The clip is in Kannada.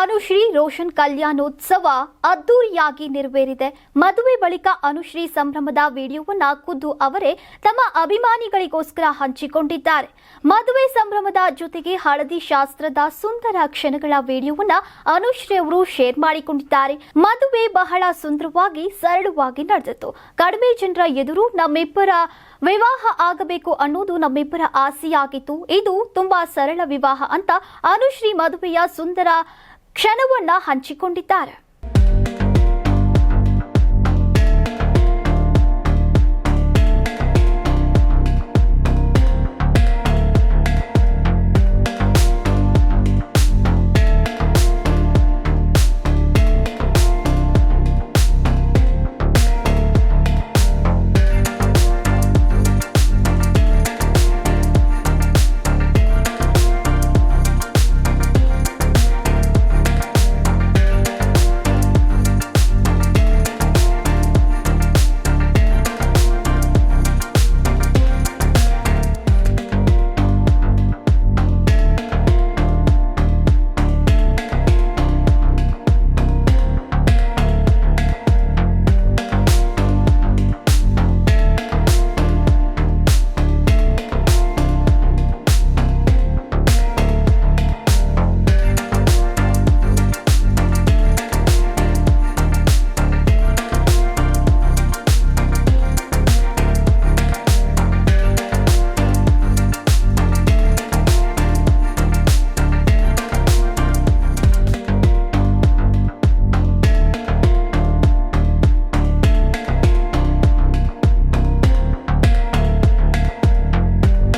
ಅನುಶ್ರೀ ರೋಷನ್ ಕಲ್ಯಾಣೋತ್ಸವ ಅದ್ದೂರಿಯಾಗಿ ನೆರವೇರಿದೆ. ಮದುವೆ ಬಳಿಕ ಅನುಶ್ರೀ ಸಂಭ್ರಮದ ವಿಡಿಯೋವನ್ನ ಖುದ್ದು ಅವರೇ ತಮ್ಮ ಅಭಿಮಾನಿಗಳಿಗೋಸ್ಕರ ಹಂಚಿಕೊಂಡಿದ್ದಾರೆ. ಮದುವೆ ಸಂಭ್ರಮದ ಜೊತೆಗೆ ಹಳದಿ ಶಾಸ್ತ್ರದ ಸುಂದರ ಕ್ಷಣಗಳ ವಿಡಿಯೋವನ್ನ ಅನುಶ್ರೀ ಅವರು ಶೇರ್ ಮಾಡಿಕೊಂಡಿದ್ದಾರೆ. ಮದುವೆ ಬಹಳ ಸುಂದರವಾಗಿ, ಸರಳವಾಗಿ ನಡೆದಿತ್ತು. ಕಡಿಮೆ ಜನರ ಎದುರು ನಮ್ಮಿಬ್ಬರ ವಿವಾಹ ಆಗಬೇಕು ಅನ್ನೋದು ನಮ್ಮಿಬ್ಬರ ಆಸೆಯಾಗಿತ್ತು. ಇದು ತುಂಬಾ ಸರಳ ವಿವಾಹ ಅಂತ ಅನುಶ್ರೀ ಮದುವೆಯ ಸುಂದರ ಕ್ಷಣವನ್ನ ಹಂಚಿಕೊಂಡಿದ್ದಾರೆ.